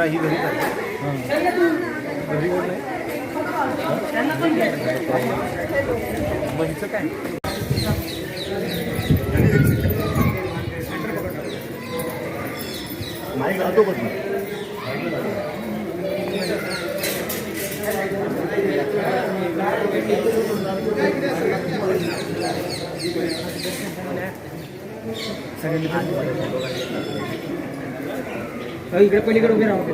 यात्रा ही घरी झाली घरी कोण नाही मग हिचं काय? जातो बघ. इकडे पलीकडे उभे राहू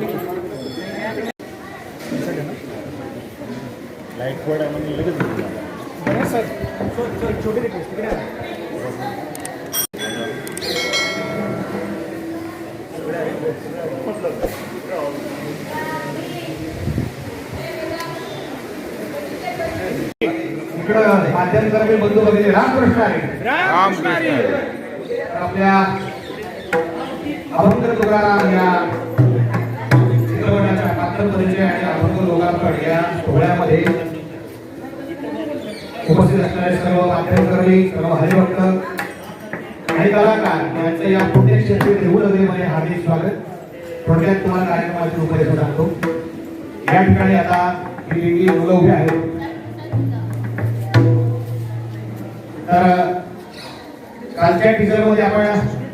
लाइट पड आहे म्हणजे लगेच जाणार. छोटे रिक्वेस्ट तिकडे आहे. इकडं माध्यमकर्मी बंधू बघितले. रामकृष्ण आहे. रामकृष्ण आपल्या अभंग तुकाराम या चित्रपटाच्या पात्र परिचय आणि अभंग लोकांकड या सोहळ्यामध्ये उपस्थित असणारे सर्व माध्यमकर्मी सर्व हरिभक्त आणि कलाकार यांचं या पुण्यक्षेत्री देऊळदेवीमध्ये हार्दिक स्वागत. थोडक्यात तुम्हाला कार्यक्रमाची उपदेश सांगतो या ठिकाणी आता ही वेगळी मुलं उभी आहेत. तर कालच्या टीचरमध्ये आपण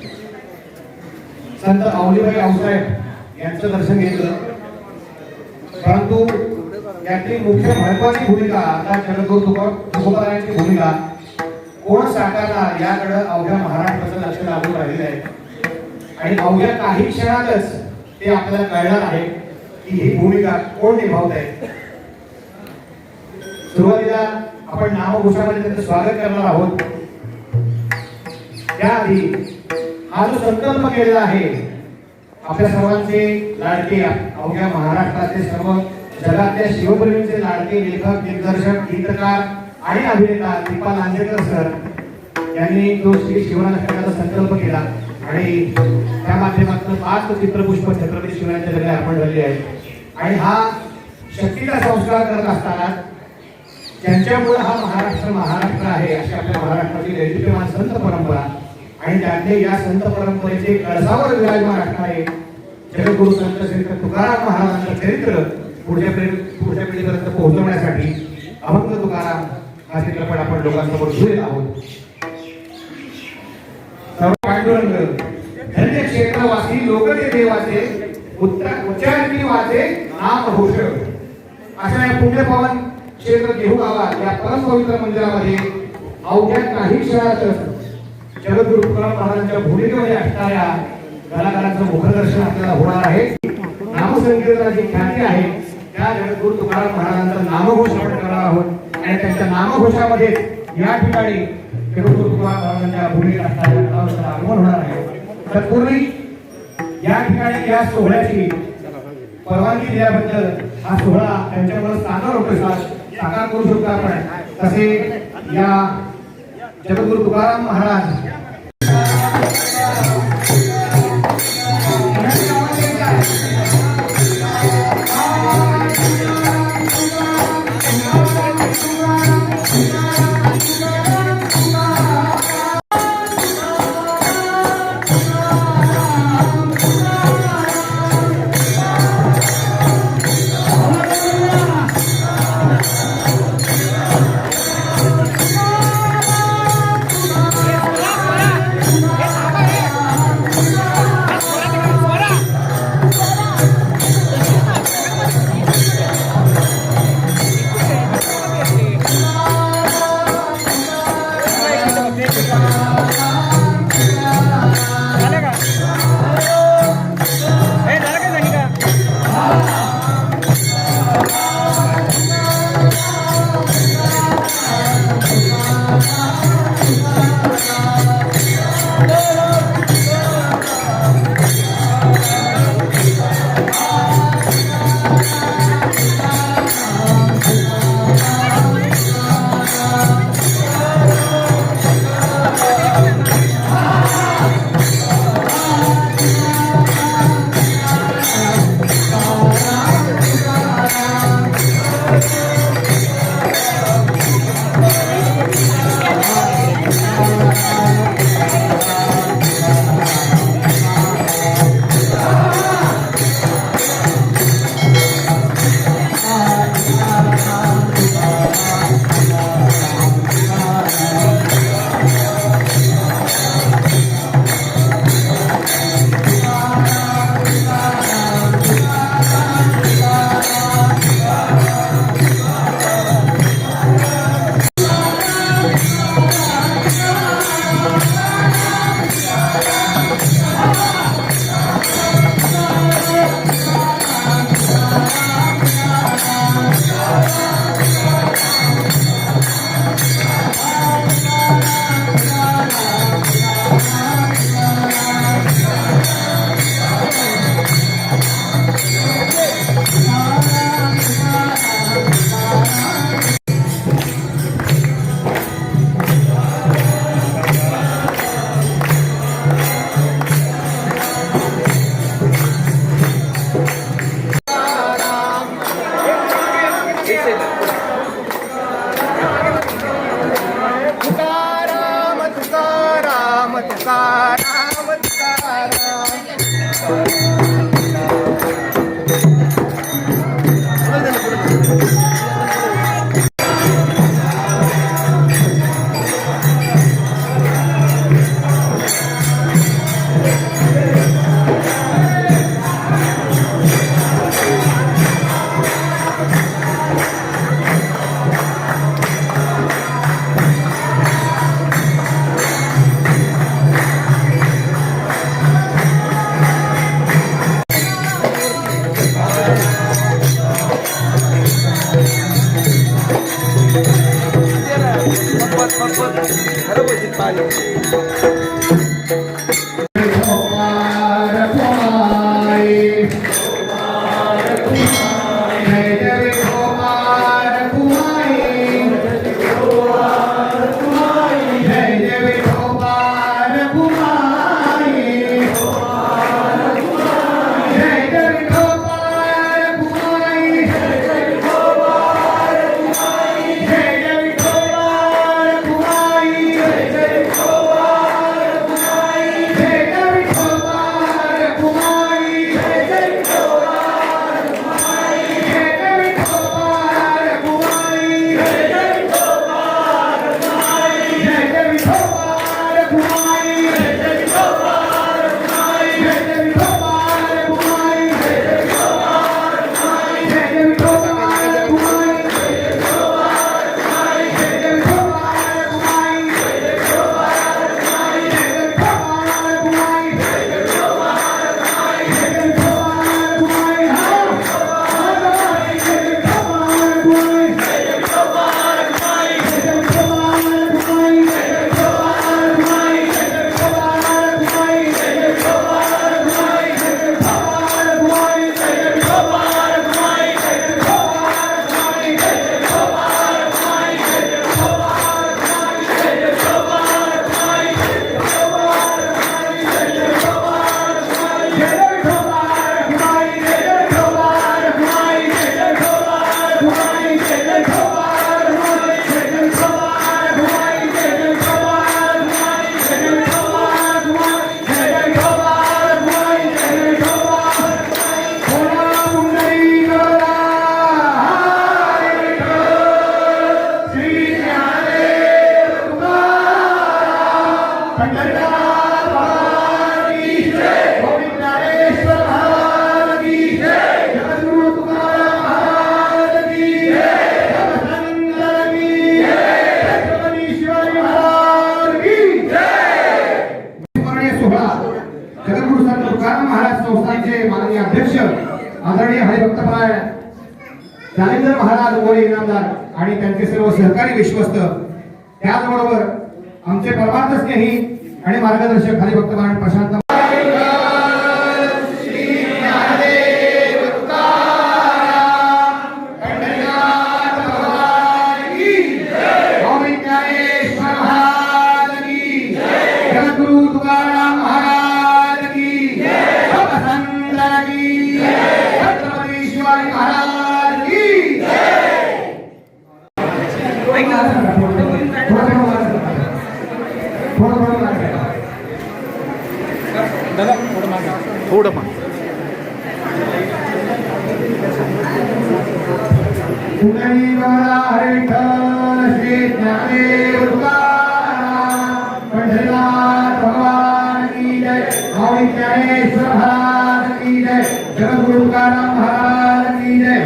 संत अवलीबाई आऊसाहेब यांचं दर्शन घेतलं. परंतु यातली मुख्य महत्वाची भूमिका आता चंद्रपूर तुकोबारायांची भूमिका कोण साकारणार याकडे अवघ्या महाराष्ट्राचं लक्ष लागून राहिलेलं आहे. आणि अवघ्या काही क्षणातच ते आपल्याला कळणार आहे की ही भूमिका कोण निभावत आहे. सुरुवातीला आपण नामघोषामध्ये त्यांचं स्वागत करणार आहोत. त्याआधी हा जो संकल्प केलेला आहे. आपल्या सर्वांचे लाडके अवघ्या महाराष्ट्राचे सर्व जगातल्या शिवप्रेमींचे लाडके लेखक दिग्दर्शक गीतकार आणि अभिनेता दीपा लांजेकर सर यांनी जो श्री शिवराष्ट्राचा संकल्प केला आणि त्या माध्यमातून पाच चित्रपुष्प छत्रपती शिवरायांच्या जगले अर्पण झाले आहे. आणि हा शक्तीचा संस्कार करत असताना त्यांच्यामुळे हा महाराष्ट्र महाराष्ट्र आहे अशी आपल्या महाराष्ट्राची संत परंपरा आणि त्यातले या संत परंपरेचे कळसावर विराजमान असणारे जगद्गुरु संत श्री तुकाराम महाराजांचं चरित्र पुढच्या पिढी पुढच्या पिढीपर्यंत पोहोचवण्यासाठी अभंग तुकाराम हा चित्रपट आपण लोकांसमोर घेऊन आहोत. पांडुरंग धन्य क्षेत्रवासी लोकते देवाचे उच्चारणी वाचे नाम होश अशा या पुण्यपावन क्षेत्र देहू गावात या परम पवित्र मंदिरामध्ये अवघ्या काही क्षणातच जगद्गुरु तुकाराम महाराजांच्या भूमिकेमध्ये असणाऱ्या कलाकारांचं मुखदर्शन आपल्याला होणार आहे. नामसंकीर्तनाची ख्याती आहे. त्या जगद्गुरु तुकाराम महाराजांचा नामघोष आपण करणार आहोत. आणि त्यांच्या नामघोषामध्ये या ठिकाणी जगद्गुरु तुकाराम महाराजांच्या भूमिकेत असणाऱ्या कलावंतांचं आगमन होणार आहे. तत्पूर्वी या ठिकाणी या सोहळ्याची परवानगी दिल्याबद्दल हा सोहळा त्यांच्यामुळे साकार होतो साकार करू शकतो आपण. तसे या जगद्गुरु तुकाराम महाराज स्मरणीय सोहळा जगद्गुरु संत तुकाराम महाराज संस्थानचे माननीय अध्यक्ष आदरणीय हरिभक्तपराय ज्ञानेंद्र महाराज मोरे इनामदार आणि त्यांचे सर्व सहकारी विश्वस्त. त्याचबरोबर आमचे परमार्थ स्नेही आणि मार्गदर्शक हरिभक्तपरायण प्रशांत की जय जगद्गुरु तुकाराम महाराज की जय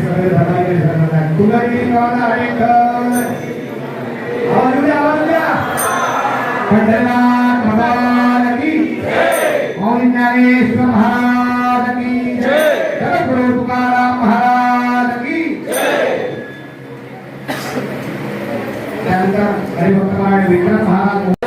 सगळे बाळा हरिठ्ठल आवाज द्या आवाज ज्ञानेश्वर महाराज की जगद्गुरु तुकाराम महाराज की त्यानंतर हरिभक्तमान विक्रम महाराज